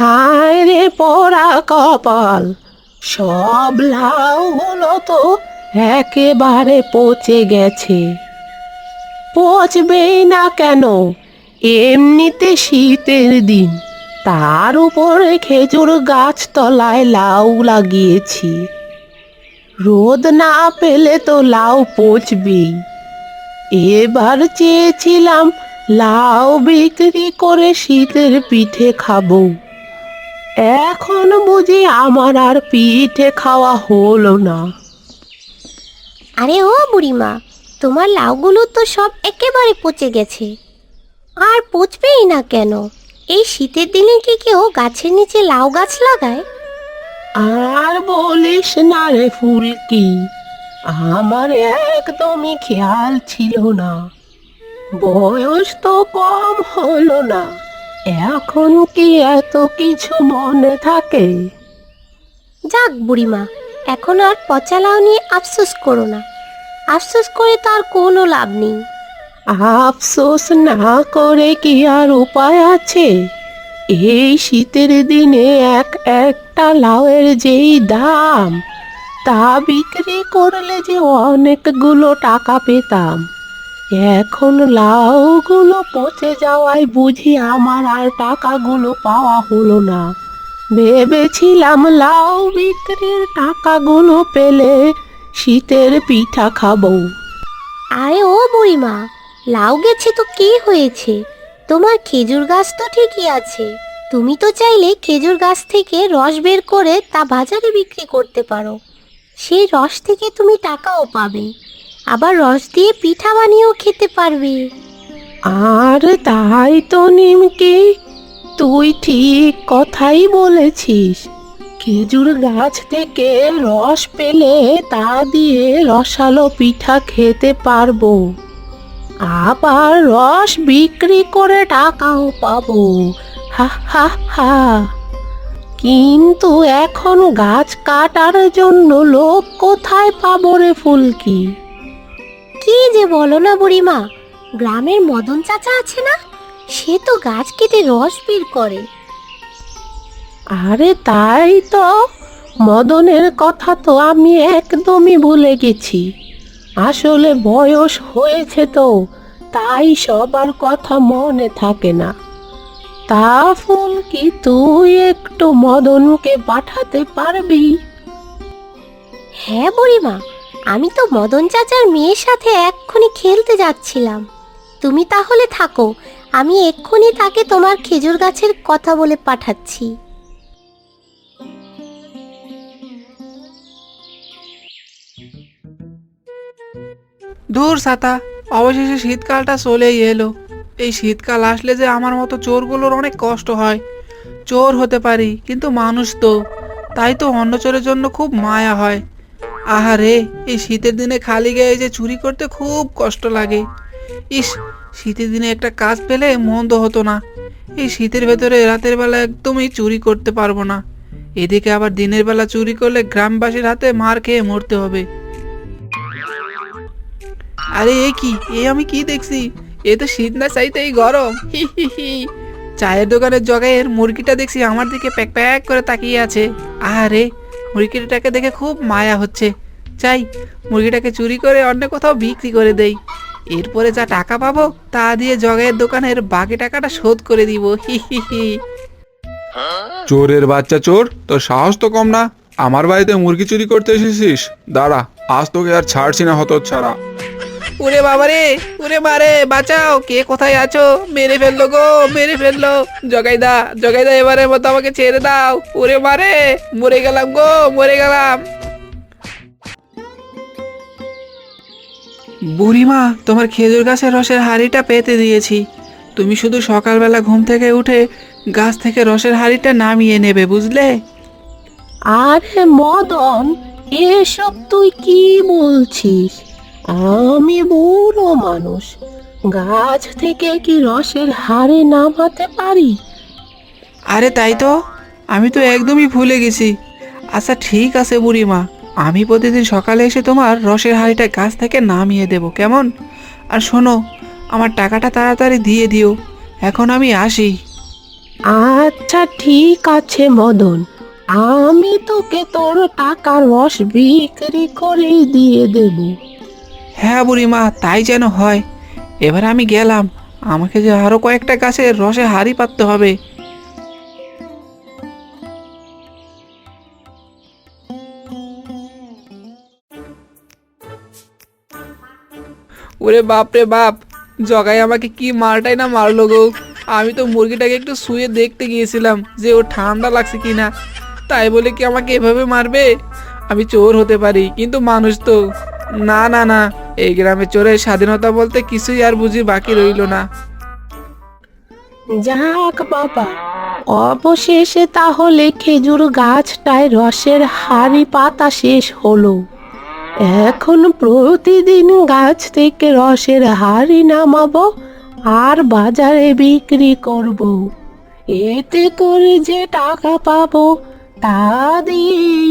হায় রে পড়া কপাল, সব লাউ হলো তো একেবারে পচে গেছে। পচবেই না কেন? এমনিতে শীতের দিন, তার উপরে খেজুর গাছ তলায় লাউ লাগিয়েছি। রোদ না পেলে তো লাউ পচবেই। এবার চেয়েছিলাম লাউ বিক্রি করে শীতের পিঠে খাব। এখন বুঝি আমার আর পিঠে খাওয়া হলো না। আরে ও বুড়িমা তোমার লাউগুলো তো সব একেবারে পচে গেছে। আর পচবেই না কেন? এই শীতের দিনে কি কেউ গাছের নিচে লাউ গাছ লাগায়? আর বলিস না রে ফুলকি আমার একদমই খেয়াল ছিল না। বয়স তো কম হলো না। এখন কি এত কিছু মনে থাকে? যাক বুড়িমা এখন আর পচা লাউ নিয়ে আফসোস করো না। আফসোস করে তার কোনো লাভ নেই। আফসোস না করে কি আর উপায় আছে? এই শীতের দিনে এক একটা লাউয়ের যেই দাম তা বিক্রি করলে যে অনেকগুলো টাকা পেতাম। এখন লাউগুলো পচে যাওয়ায় বুঝি আমার আর টাকাগুলো পাওয়া হলো না। ভেবেছিলাম লাউ বিক্রির টাকাগুলো পেলে শীতের পিঠা খাব। আরে ও বুড়িমা, লাউ গেছে তো কি হয়েছে? তোমার খেজুর গাছ তো ঠিকই আছে। তুমি তো চাইলে খেজুর গাছ থেকে রস বের করে তা বাজারে বিক্রি করতে পারো। সেই রস থেকে তুমি টাকাও পাবে। আবার রস দিয়ে পিঠা বানিয়েও খেতে পারবে। আর তাই তো নিমকি, তুই ঠিক কথাই বলেছিস। খেজুর গাছ থেকে রস পেলে তা দিয়ে রসালো পিঠা খেতে পারব। আবার রস বিক্রি করে টাকাও পাবো। হা কিন্তু এখন গাছ কাটার জন্য লোক কোথায় পাবো রে ফুলকি? কি যে বলো না বুড়িমা? গ্রামের মদন চাচা আছে না? সে তো গাছ কেটে রস বের করে। আরে তাই তো মদনের কথা তো আমি একদমই ভুলে গেছি। আসলে বয়স হয়েছে তো তাই সবার কথা মনে থাকে না। তা ফুল কি তুই একটু মদনকে পাঠাতে পারবি? হ্যাঁ বুড়িমা আমি তো মদন চাচার মেয়ের সাথে এক্ষুনি খেলতে যাচ্ছিলাম। তুমি তাহলে থাকো, আমি এক্ষুনি তাকে তোমার খেজুর গাছের কথা বলে পাঠাচ্ছি। দূর সাতা, অবশেষে শীতকালটা চলেই এলো। এই শীতকাল আসলে যে আমার মতো চোরগুলোর অনেক কষ্ট হয়। চোর হতে পারি, কিন্তু মানুষ তো। তাই তো অন্য চোরের জন্য খুব মায়া হয়। আহারে, এই শীতের দিনে খালি গায়ে যে চুরি করতে খুব কষ্ট লাগে। ইস, শীতের দিনে একটা কাজ পেলে মন্দ হতো না। এই শীতের ভেতরে রাতের বেলা একদমই চুরি করতে পারব না। এদিকে আবার দিনের বেলা চুরি করলে গ্রামবাসীর হাতে মার খেয়ে মরতে হবে। আরে, এ কি? এ আমি কি দেখছি? এ তো শীত না, চাইতেই গরম। হি হি হি চায়ের দোকানের জগাইয়ের মুরগিটা দেখছি আমার দিকে প্যাক প্যাক করে তাকিয়ে আছে। আরে মুরগিটাকে দেখে খুব মায়া হচ্ছে। চাই মুরগিটাকে চুরি করে অন্য কোথাও বিক্রি করে দেই। এরপরে যা টাকা পাবো, তা দিয়ে জগাইয়ের দোকানের বাকি টাকাটা শোধ করে দিব। হি হি চোরের বাচ্চা চোর, তোর সাহস তো কম না। আমার বাড়িতে মুরগি চুরি করতে এসেছিস? দাঁড়া, আজ তোকে আর ছাড়ছি না হত ছাড়া ওরে বাবারে ওরে মারে বাঁচাও কে কোথায় আছো? মেরে ফেলল গো মেরে ফেলল। জগাই জগাইদা জগাইদা এবারের মতো আমাকে ছেড়ে দাও। ওরে মারে মরে গেলাম গো মরে গেলাম। বুড়িমা তোমার খেজুর গাছের রসের হাঁড়িটা পেতে দিয়েছি। তুমি শুধু সকালবেলা ঘুম থেকে উঠে গাছ থেকে রসের হাঁড়িটা নামিয়ে নেবে বুঝলে? আরে মদন এসব তুই কি বলছিস? আমি বুড়ো মানুষ। গাছ থেকে কি রসের হাড়ে নামাতে পারি? আরে তাই তো আমি তো একদমই ভুলে গেছি। আচ্ছা ঠিক আছে বুড়িমা আমি প্রতিদিন সকালে এসে তোমার রসের হাঁড়িটা গাছ থেকে নামিয়ে দেব কেমন? আর শোনো আমার টাকাটা তাড়াতাড়ি দিয়ে দিও এখন আমি আসি। আচ্ছা ঠিক আছে মদন। আমি তোকে তোর টাকার রস বিক্রি করে দিয়ে দেব। হ্যাঁ বুড়িমা, তাই যেন হয়। এবার আমি গেলাম। আমাকে যে আরও কয়েকটা গাছের রসে হাড়ি পাততে হবে। ওরে বাপ রে বাপ, জগাই আমাকে কি মারটাই না মারলো গো। আমি তো মুরগিটাকে একটু শুয়ে দেখতে গিয়েছিলাম যে ও ঠান্ডা লাগছে কিনা। তাই বলে কি আমাকে এভাবে মারবে? আমি চোর হতে পারি, কিন্তু মানুষ তো। না না না। এই গ্রামে চোরের স্বাধীনতা বলতে কিছুই আর বুঝি বাকি রইল না। যাক বাবা, অবশেষে তাহলে খেজুর গাছটায় রসের হাড়ি পাতা শেষ হলো। এখন প্রতিদিন গাছ থেকে রসের হাড়ি নামাবো আর বাজারে বিক্রি করব। এতে করে যে টাকা পাবো তা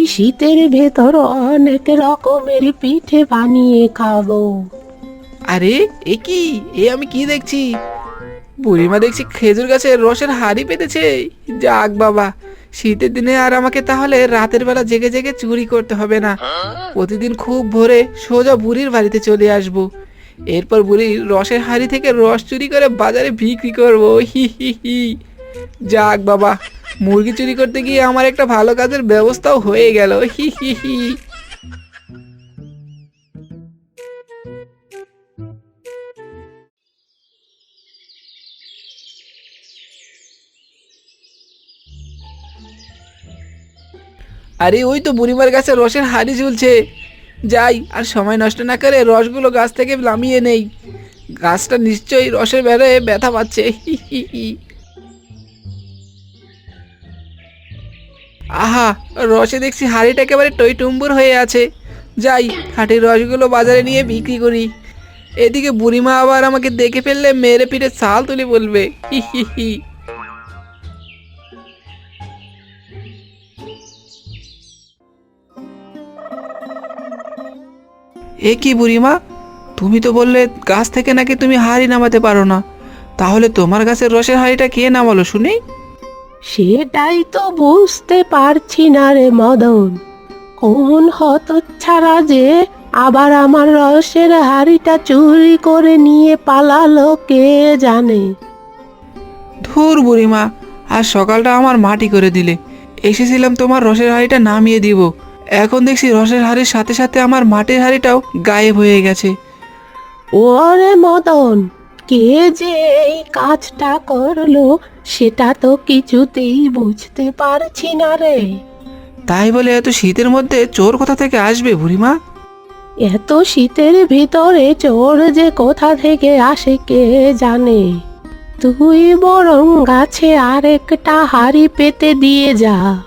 শীতের ভেতর অনেক রকমের পিঠে বানিয়ে খাব। আরে, এ কি? এ আমি কি দেখছি? বুড়িমা দেখছি খেজুর গাছের রসের হাড়ি পেতেছে। যাক বাবা, শীতের দিনে আর আমাকে তাহলে রাতের বেলা জেগে জেগে চুরি করতে হবে না। প্রতিদিন খুব ভোরে সোজা বুড়ির বাড়িতে চলে আসব। এরপর বুড়ির রসের হাড়ি থেকে রস চুরি করে বাজারে বিক্রি করব। হি হি হি। যাক বাবা মুরগি চুরি করতে গিয়ে আমার একটা ভালো কাজের ব্যবস্থাও হয়ে গেল। হি হি হি। আরে ওই তো বুড়িমার গাছে রসের হাড়ি ঝুলছে। যাই, আর সময় নষ্ট না করে রসগুলো গাছ থেকে নামিয়ে নেই। গাছটা নিশ্চয়ই রসের বেড়ে ব্যথা পাচ্ছে। হি হি হি। আহা, রসে দেখছি হাড়িটা একেবারে টই টুম্বুর হয়ে আছে। যাই খাঁটির রসগুলো বাজারে নিয়ে বিক্রি করি। এদিকে বুড়িমা আবার আমাকে দেখে ফেললে মেরে পিঠে ছাল তুলে বলবে এ কি বুড়িমা? তুমি তো বললে গাছ থেকে নাকি তুমি হাড়ি নামাতে পারো না। তাহলে তোমার গাছের রসের হাড়িটা কে নামালো শুনি? সেটাই তো বুঝতে পারছি না রে মদন। কোন হতচ্ছাড়া যে আবার আমার রসের হাড়িটা চুরি করে নিয়ে পালালো কে জানে? ধুর বুড়িমা আর সকালটা আমার মাটি করে দিলে। এসেছিলাম তোমার রসের হাড়িটা নামিয়ে দিব। এখন দেখছি রসের হাড়ির সাথে সাথে আমার মাটির হাড়িটাও গায়েব হয়ে গেছে। ওরে মদন কে যে এই কাজটা করল সেটা তো কিছুতেই বুঝতে পারছি না রে। তাই বলে এত শীতের মধ্যে চোর কোথা থেকে আসবে বুড়িমা? এত শীতের ভিতরে চোর যে কোথা থেকে আসে কে জানে। তুই বরং গাছে আরেকটা হাড়ি পেতে দিয়ে যা।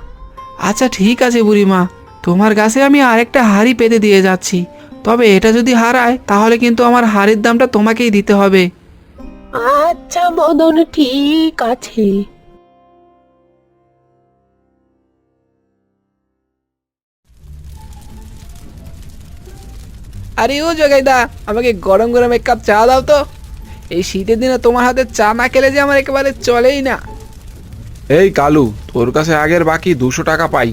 আচ্ছা ঠিক আছে বুড়িমা। তোমার কাছে আমি আরেকটা হাড়ি পেতে দিয়ে যাচ্ছি। তবে এটা যদি হারায় তাহলে কিন্তু আমার হাড়ির দামটা তোমাকেই দিতে হবে। আচ্ছা মদন ঠিক আছে। আরে ও জগাইদা আমাকে গরম গরম এক কাপ চা দাও তো। এই শীতের দিনে তোমার হাতে চা না খেলে যে আমার একেবারে চলেই না। এই কালু তোর কাছে আগের বাকি দুশো টাকা পাই।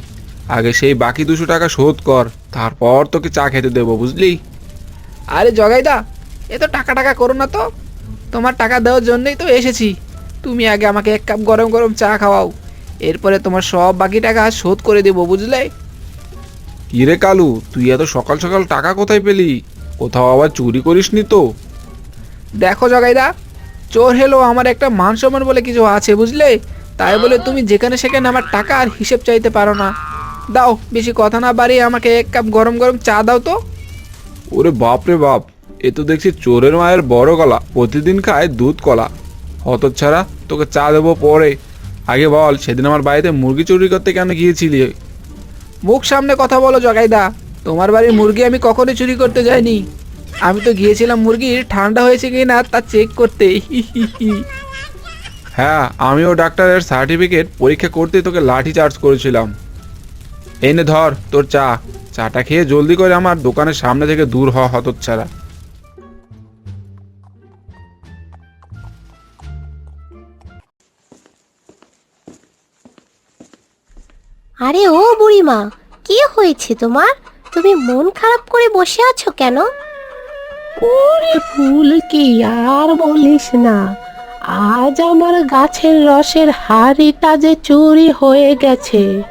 আগে সেই বাকি দুশো টাকা শোধ কর তারপর তোকে চা খেতে দেবো বুঝলি? আরে জগাইদা এ তো টাকা টাকা করো না তো। তোমার টাকা দেওয়ার জন্যই তো এসেছি। তুমি আগে আমাকে এক কাপ গরম গরম চা খাওয়াও। এরপরে তোমার সব বাকি টাকা শোধ করে দেবো বুঝলে? কিরে কালু তুই এত সকাল সকাল টাকা কোথায় পেলি? কোথাও আবার চুরি করিসনি তো? দেখো জগাইদা চোর হেলো আমার একটা মান সম্মান বলে কিছু আছে বুঝলে? তাই বলে তুমি যেখানে সেখানে আমার টাকা আর হিসেব চাইতে পারো না। দাও বেশি কথা না বাড়িয়ে আমাকে এক কাপ গরম গরম চা দাও তো। ওরে বাপ রে বাপ এ তো দেখছি চোরের মায়ের বড় গলা, প্রতিদিন খায় দুধ কলা। হত ছাড়া তোকে চা দেবো পরে। আগে বল, সেদিন আমার বাড়িতে মুরগি চুরি করতে কেন গিয়েছিলি? মুখ সামনে কথা বলো জগাইদা, তোমার বাড়ির মুরগি আমি কখনোই চুরি করতে যাইনি। আমি তো গিয়েছিলাম মুরগির, ঠান্ডা হয়েছে কি না তা চেক করতে। হ্যাঁ আমিও ডাক্তারের সার্টিফিকেট পরীক্ষা করতে তোকে লাঠি চার্জ করেছিলাম। এনে ধর, তোর চা। চাটা খেয়ে জলদি করে আমার দোকানের সামনে থেকে দূর হ, হতচ্ছাড়া। আরে ও বুড়িমা কি হয়েছে তোমার? তুমি মন খারাপ করে বসে আছো কেন? ওরে ফুল কি আর বলিস না। আজ আমার গাছের রসের হাড়িটা যে চুরি হয়ে গেছে।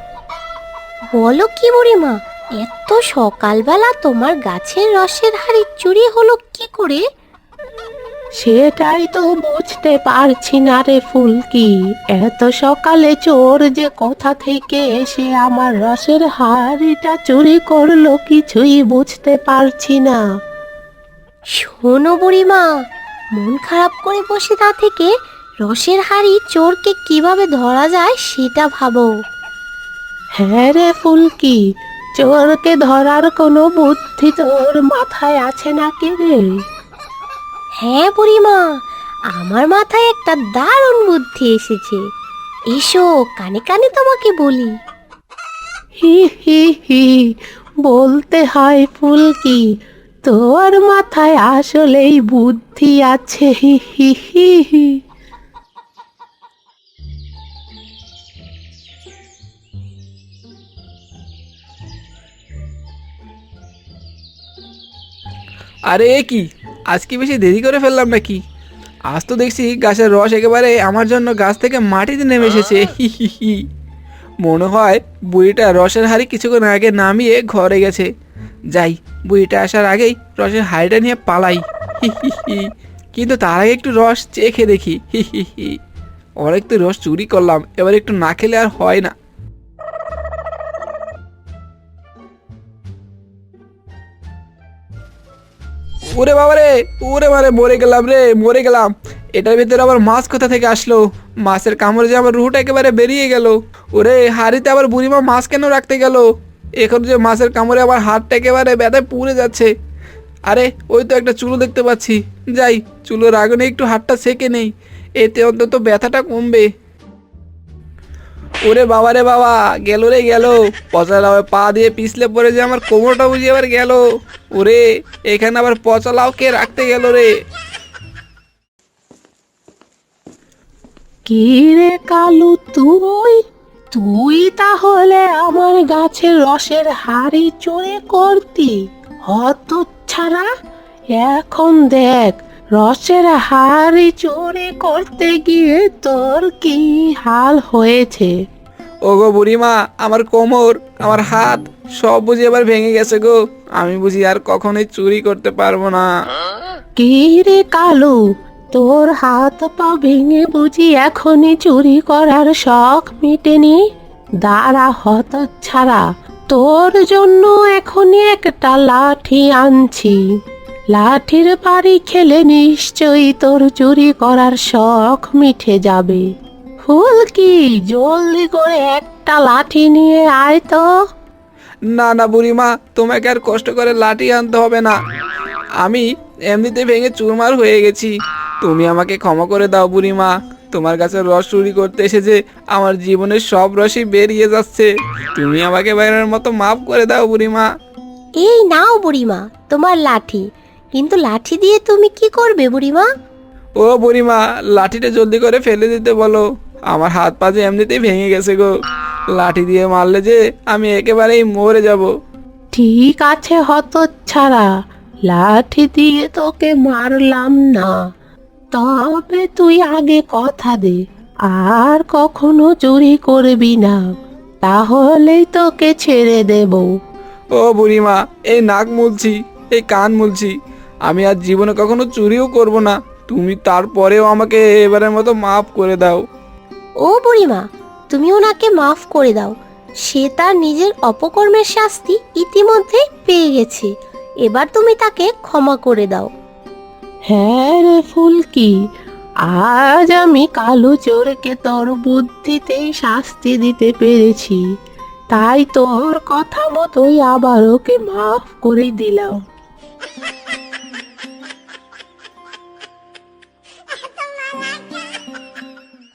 বলো কি বুড়িমা এত সকালবেলা তোমার গাছের রসের হাড়ি চুরি হলো কি করে? সেটাই তো বুঝতে পারছি না রে ফুলকি। এত সকালে চোর যে কোথা থেকে এসে আমার রসের হাড়িটা চুরি করল কিছুই বুঝতে পারছি না। শোনো বুড়িমা মন খারাপ করে বসে না থেকে রসের হাড়ি চোরকে কীভাবে ধরা যায় সেটা ভাবো। হ্যাঁ রে ফুলকি চোরকে ধরার কোনো বুদ্ধি তোর মাথায় আছে নাকি রে? হ্যাঁ বুড়িমা আমার মাথায় একটা দারুণ বুদ্ধি এসেছে। এসো কানে কানে তোমাকে বলি। হি হি হি বলতে হয় ফুলকি তোর মাথায় আসলেই বুদ্ধি আছে হি হি হি হি। আরে কি? আজকে বেশি দেরি করে ফেললাম নাকি? আজ তো দেখছি গাছের রস একেবারে আমার জন্য গাছ থেকে মাটিতে নেমে এসেছে। মনে হয় বুড়িটা রসের হাড়ি কিছুক্ষণ আগে নামিয়ে ঘরে গেছে। যাই বুড়িটা আসার আগেই রসের হাড়িটা নিয়ে পালাই। কিন্তু তার আগে একটু রস চেখে দেখি। হি হি হি। অনেক তো রস চুরি করলাম এবার একটু না খেলে আর হয় না। ওরে বাবা রে, ওরে বারে মরে গেলাম রে, মরে গেলাম। এটার ভিতরে আবার মাছ কোথা থেকে আসলো? মাছের কামড়ে যে আমার রুহটা একেবারে বেরিয়ে গেল। ওরে, হাড়িতে আবার বুড়িমা মাছ কেন রাখতে গেল? এখন যে মাছের কামড়ে আবার হাতটা একেবারে ব্যথায় পুড়ে যাচ্ছে। আরে, ওই তো একটা চুলো দেখতে পাচ্ছি। যাই, চুলোর আগুনে একটু হাতটা সেকে নেই। এতে অন্তত ব্যথাটা কমবে। ওরে বাবা রে বাবা, গেল রে গেল। পচা লাউয়ে পা দিয়ে পিছলে পড়ে যে আমার কোমরটা বুঝি আবার গেল। ওরে, এখানে আবার পচা লাউ কে রাখতে গেল রে? কি রে কালু তুই? তুই তাহলে আমার গাছের রসের হাড়ি চুরি করতি? হত ছাড়া এখন দেখ রসের হাড়ি চুরি করতে গিয়ে তোর কি হাল হয়েছে? ওগো বুড়িমা আমার কোমর আমার হাত সব বুঝি এবার ভেঙে গেছে গো। আমি বুঝি আর কখনোই চুরি করতে পারব না। কি রে কালু তোর হাত পা ভেঙে বুঝি এখনই চুরি করার শখ মিটেনি? দাঁড়া হত ছাড়া তোর জন্য এখনই একটা লাঠি আনছি। লাঠির বাড়ি খেলে নিশ্চয়ই তোর চুরি করার শখ মিঠে যাবে। ফুল কি জলদি করে একটা লাঠি নিয়ে আয় তো। না না বুড়িমা তোমাকে আর কষ্ট করে লাঠি আনতে হবে না। আমি এমনিতে ভেঙে চুরমার হয়ে গেছি। তুমি আমাকে ক্ষমা করে দাও বুড়িমা। তোমার কাছে রস চুরি করতে এসেছে আমার জীবনের সব রসই বেরিয়ে যাচ্ছে। তুমি আমাকে বাইরের মতো মাফ করে দাও বুড়িমা। এই নাও বুড়িমা তোমার লাঠি। কিন্তু লাঠি দিয়ে তুমি কি করবে বুড়িমা? ও বুড়িমা লাঠিটা জলদি করে ফেলে দিতে বলো। আমার হাত পা যে এমনিতেই ভেঙে গেছে গো। লাঠি দিয়ে মারলে যে আমি একেবারেই মরে যাব। ঠিক আছে হত ছাড়া লাঠি দিয়ে তোকে মারলাম না। তবে তুই আগে কথা দে আর কখনো চুরি করবি না। তাহলেই তোকে ছেড়ে দেব। ও বুড়িমা এই নাক মুলছি এই কান মুলছি। আমি আর জীবনে কখনো চুরিও করব না। তুমি তারপরেও আমাকে এবারের মতো মাফ করে দাও। ও বুড়িমা তুমি ওনাকে মাফ করে দাও। সে তার নিজের অপকর্মের শাস্তি ইতিমধ্যে পেয়ে গেছে। এবার তুমি তাকে ক্ষমা করে দাও। হ্যাঁ রে ফুলকি আজ আমি কালো চোরকে তোর বুদ্ধিতেই শাস্তি দিতে পেরেছি। তাই তোর কথা মতোই আবার ওকে মাফ করে দিলাম।